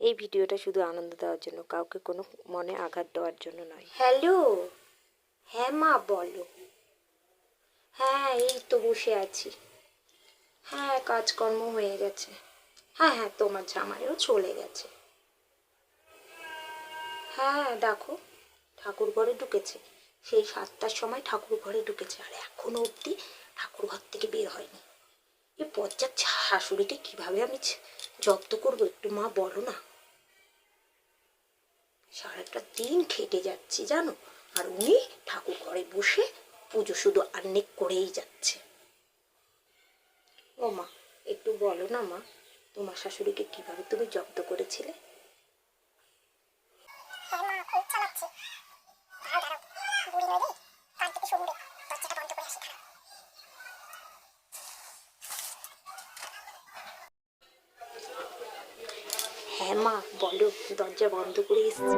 এই ভিডিওটা শুধু আনন্দ দেওয়ার জন্য, কাউকে কোনো মনে আঘাত দেওয়ার জন্য নয়। হ্যালো? হ্যাঁ মা, বলো। হ্যাঁ এই তো বসে আছি। হ্যাঁ কাজকর্ম হয়ে গেছে। হ্যাঁ হ্যাঁ তোমার জামাইও চলে গেছে। হ্যাঁ দেখো, ঠাকুর ঘরে ঢুকেছে। সেই সাতটার সময় ঠাকুর ঘরে ঢুকেছে। আর এখনও অবধি ঠাকুর ঘর থেকে বের হয়নি। এ পর্যার শাশুড়িকে কীভাবে আমি জব্দ করব? একটু মা বলো না। সারাটা দিন খেটে যাচ্ছি, জানো? আর উনি ঠাকুর ঘরে বসে পুজো শুধু আন্নেক করেই যাচ্ছে। ও মা, একটু বলো না মা, তোমার শাশুড়িকে কীভাবে তুমি জব্দ করেছিলে? হ্যাঁ মা বলো দরজা বন্ধ করে এসেছি।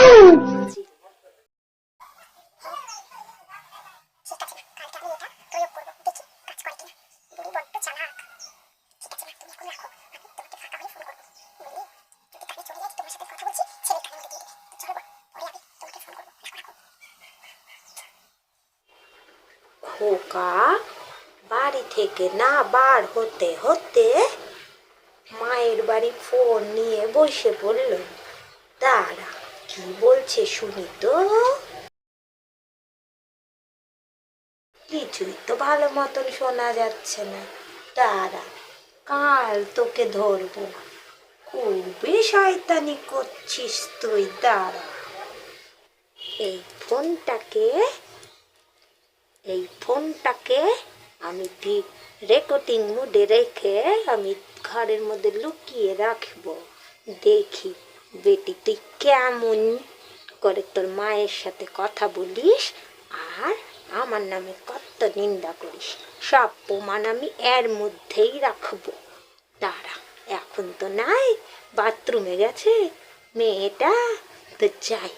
Oh খোকা বাড়ি থেকে না বার হতে হতে মায়ের বাড়ি ফোন নিয়ে বসে পড়ল। দাঁড়া কি বলছে শুনি তো? কিছুই তো ভালো মতন শোনা যাচ্ছে না। দাঁড়া কাল তোকে ধরবো। খুবই শয়তানি করছিস তুই, দাঁড়া। এই ফোনটাকে এই ফোনটাকে আমি রেকর্ডিং মোডে রেখে আমি ঘরের মধ্যে লুকিয়ে রাখব? দেখি, বেটি, তুই কেমন করে তোর মায়ের সাথে কথা বলিস আর আমার নামে কত নিন্দা করিস। সব প্রমাণ আমি এর মধ্যেই রাখব। দাঁড়া, এখন তো নাই, বাথরুমে গেছে। মেয়েটা, তো যাই,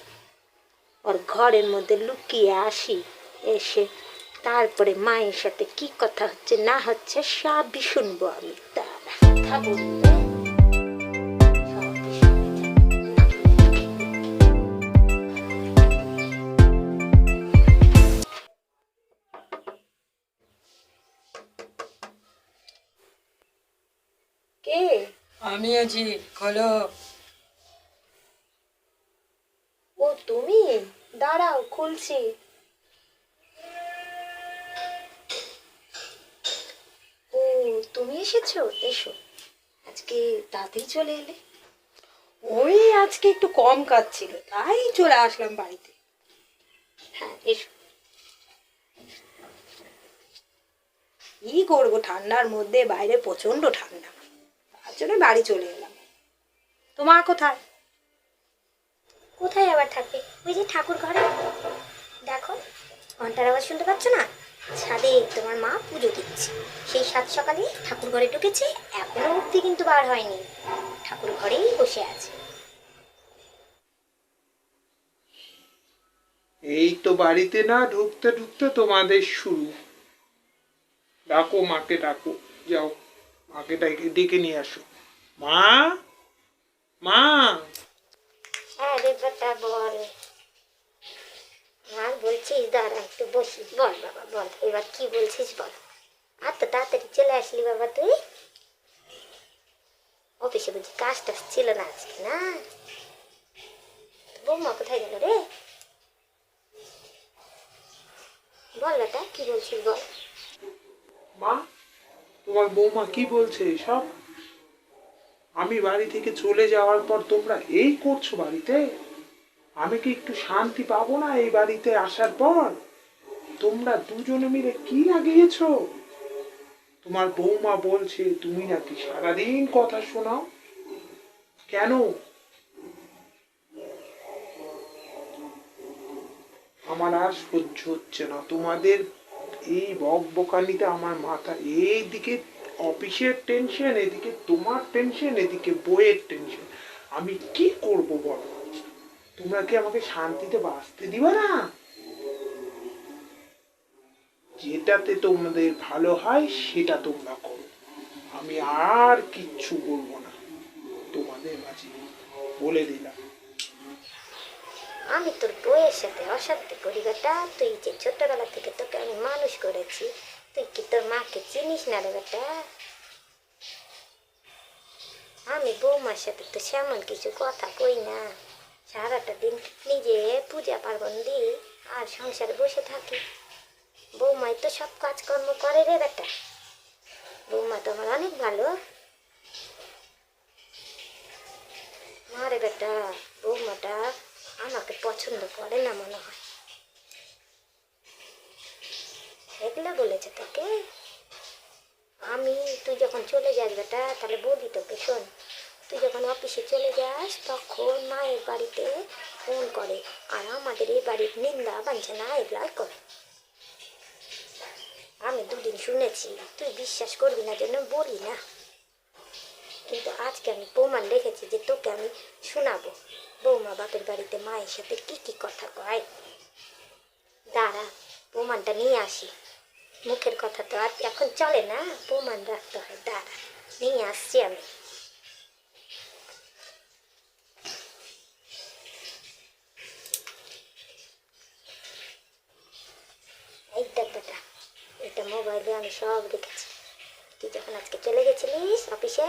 ওর ঘরের মধ্যে লুকিয়ে আসি। এসে তারপরে মায়ের সাথে কি কথা হচ্ছে না হচ্ছে সবই শুনব আমি। তারা কথা বলব। কে? আমি আছি খোলো। ও তুমি? দাঁড়াও খুলছি। তুমি এসেছ? এসো। আজকে তাড়াতাড়ি চলে এলে। ওই আজকে একটু কম কাজ ছিল তাই চলে আসলাম বাড়িতে। হ্যাঁ এসো। কি করব ঠান্ডার মধ্যে বাইরে প্রচণ্ড ঠান্ডা। তার জন্য বাড়ি চলে এলাম। তোমার কোথায়? কোথায় আবার থাকবে? ওই যে ঠাকুর ঘরে দেখো ঘণ্টার আওয়াজ শুনতে পাচ্ছ না? ছাদে তোমার মা পুজো দিচ্ছে। সেই সাত সকালে ঠাকুর ঘরে ঢুকেছে এখনও অবধি কিন্তু বার হয়নি। ঠাকুর ঘরেই বসে আছে। এই তো বাড়িতে না ঢুকতে ঢুকতে তোমাদের শুরু। ডাকো মাকে ডাকো যাও। মাকে ডেকে ডেকে নিয়ে আসো। মা? মা? হ্যাঁ রে বেটা বল। বলছিস, দাঁড়া একটু বসি। বল বাবা, বল, এবার কি বলছিস বল। আর তো তাড়াতাড়ি চলে আসলি বাবা তুই। অফিসে বুঝি কাজ টাজ ছিল না আজকে, না? বৌমা কোথায় গেল রে? বল বেটা, কি বলছিস বল? মা, তোমার বৌমা কি বলছে সব আমি বাড়ি থেকে চলে যাওয়ার পর তোমরা এই করছ বাড়িতে? আমি কি একটু শান্তি পাবো না এই বাড়িতে আসার পর? তোমরা দুজনে মিলে কি লাগিয়েছো? তোমার বৌমা বলছে, তুমি নাকি সারাদিন কথা শোনাও। কেন? আমার আর সহ্য হচ্ছে না। তোমাদের এই বক বকানিতে আমার মাথা এইদিকে অফিসের টেনশন এদিকে তোমার টেনশন এদিকে বইয়ের টেনশন আমি কি করব বলো? তোমরা কি আমাকে শান্তিতে বাঁচতে দিবে না? যেটাতে তোমাদের ভালো হয়, সেটা তোমরা করো। আমি আর কিচ্ছু বলব না। তোমাদের মাঝে বলে দিলাম। আমি তোর বইয়ের সাথে অশান্তি করি বেটা তুই যে ছোটবেলা থেকে তোকে আমি মানুষ করেছি, তুই কি তোর মাকে চিনিস না রে বেটা আমি বৌমার সাথে তো সেমন কিছু কথা কই না। সারাটা দিন নিজে পূজা পার্বণ দিই আর সংসারে বসে থাকি। বৌমাই তো সব কাজকর্ম করে রে বেটা। বৌমা তো আমার অনেক ভালো। মারে বেটা, বৌমাটা আমাকে পছন্দ করে না মনে হয়। এগুলো বলেছে তোকে? আমি, তুই যখন চলে যাস বেটা, তাহলে বলি তোকে শোন। তুই যখন অফিসে চলে যাস, তখন মায়ের বাড়িতে ফোন করে আর আমাদের এই বাড়ির নিন্দা বাঞ্ছনা এগুলাই করে। আমি দুদিন শুনেছি, তুই বিশ্বাস করবি না জন্য বলি না। কিন্তু আজকে আমি প্রমাণ রেখেছি যে তোকে আমি শোনাবো। বৌমা বাপের বাড়িতে মায়ের সাথে কি কি কথা কয়? দাঁড়া, প্রমাণটা নিয়ে আসি। মুখের কথা তো আর এখন চলে না, প্রমাণ রাখতে হয়। দাঁড়া, নিয়ে আসছি আমি এই দেখ বেটা এটা আমি সব দেখেছি। তুই যখন আজকে চলে গেছিলিস অফিসে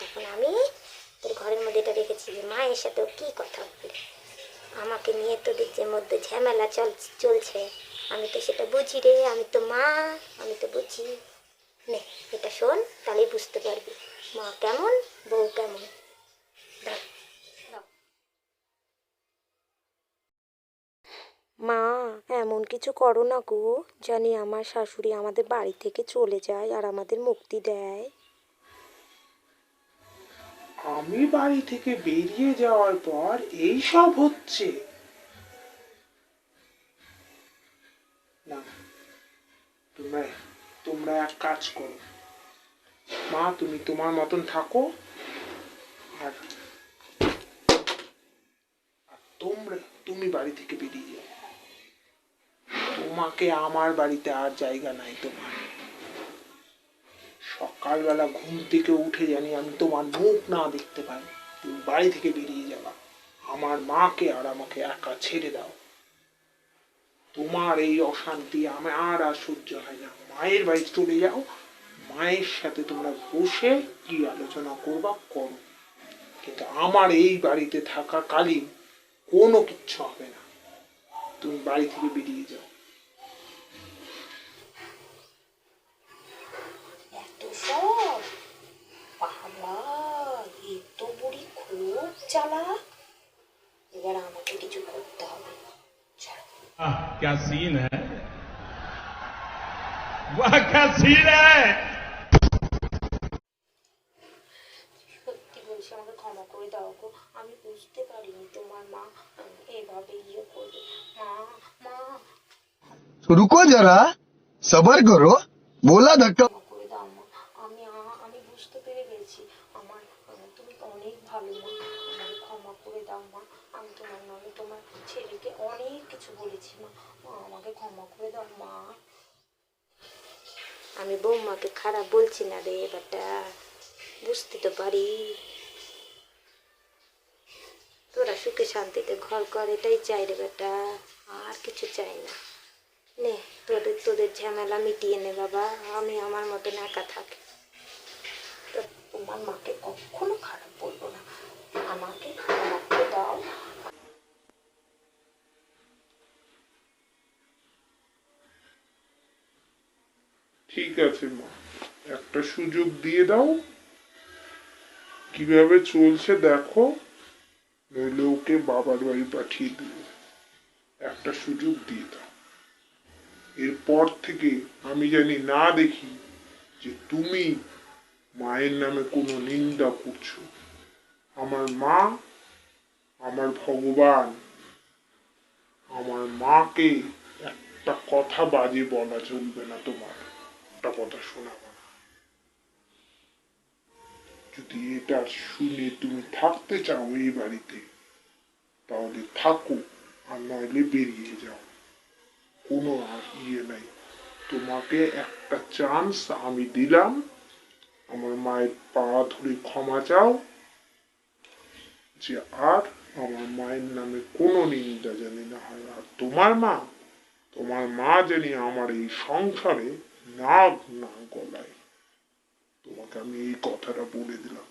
তখন আমি তোর ঘরের মধ্যে এটা রেখেছি যে মায়ের সাথেও কি কথা বলে আমাকে নিয়ে তোদের যে মধ্যে ঝামেলা চল চলছে, আমি তো সেটা বুঝি রে, আমি তো মা, আমি তো বুঝি। নে, এটা শোন, তাহলেই বুঝতে পারবি। মা কেমন, বউ কেমন দাও দাও মা এমন কিছু করো না গো। জানি আমার শাশুড়ি আমাদের বাড়ি থেকে চলে যায় আর আমাদের মুক্তি দেয়। আমি বাড়ি থেকে বেরিয়ে যাওয়ার পর এই সব হচ্ছে। না, তোমরা তোমরা এক কাজ করো। মা, তুমি তোমার মতন থাকো আর তোমরা, তুমি বাড়ি থেকে বেরিয়ে যাও। তোমাকে আমার বাড়িতে আর জায়গা নাই তোমার। সকালবেলা ঘুম থেকে উঠে জানি আমি তোমার মুখ না দেখতে পাই। তুমি বাড়ি থেকে বেরিয়ে যাবা। আমার মাকে আর আমাকে একা ছেড়ে দাও। তোমার এই অশান্তি আমি আর আর সহ্য হয় না। মায়ের বাড়ি চলে যাও। মায়ের সাথে তোমরা বসে কি আলোচনা করবা করো। কিন্তু আমার এই বাড়িতে থাকা কালীন কোনো কিচ্ছু হবে না। তুমি বাড়ি থেকে বেরিয়ে যাও। চালা এবার আমাকে কিছু করতে হবে চলো वाह क्या सीन है वाह क्या सीन है সত্যি বলছি আমাকে ক্ষমা করে দাও গো আমি বুঝতে পারিনি তোমার মা উম, এভাবে ইয়ে করবে মা মা तो रुको जरा सबर करो बोला धक्का ছেলেকে অনেক কিছু বলেছি, মা। মা, আমাকে ক্ষমা করে দাও, মা। আমি বৌমাকে খারাপ বলছি না রে বেটা বুঝতে তো পারি। তোরা সুখে শান্তিতে ঘর কর, এটাই চাই রে বেটা আর কিছু চাই না। নে, তোদের তোদের ঝামেলা মিটিয়ে নে বাবা, আমি আমার মতন একা থাকি। তোমার মাকে কখনো খারাপ বলব না আমাকে ক্ষমা করে দাও ঠিক আছে মা। একটা সুযোগ দিয়ে দাও। কীভাবে চলছে দেখো। নইলে ওকে বাবার বাড়ি পাঠিয়ে দিও। একটা সুযোগ দিয়ে দাও। এরপর থেকে আমি জানি না দেখি যে তুমি মায়ের নামে কোনো নিন্দা করছ। আমার মা, আমার ভগবান, আমার মাকে একটা কথা বাজে বলা চলবে না তোমার। একটা কথা শোনাবো না। যদি এটা শুনে তুমি থাকতে চাও এই বাড়িতে, তাহলে থাকো আর নইলে বেরিয়ে যাও। কোনো আর ইয়ে নাই। তোমাকে একটা চান্স আমি দিলাম। আমার মায়ের পা ধরে ক্ষমা চাও। যে আর আমার মায়ের নামে কোনো নিন্দা জানি না হয়। আর তোমার মা তোমার মা জানি আমার এই সংসারে নাগ না গলায়। তোমাকে আমি এই কথাটা বলে দিলাম।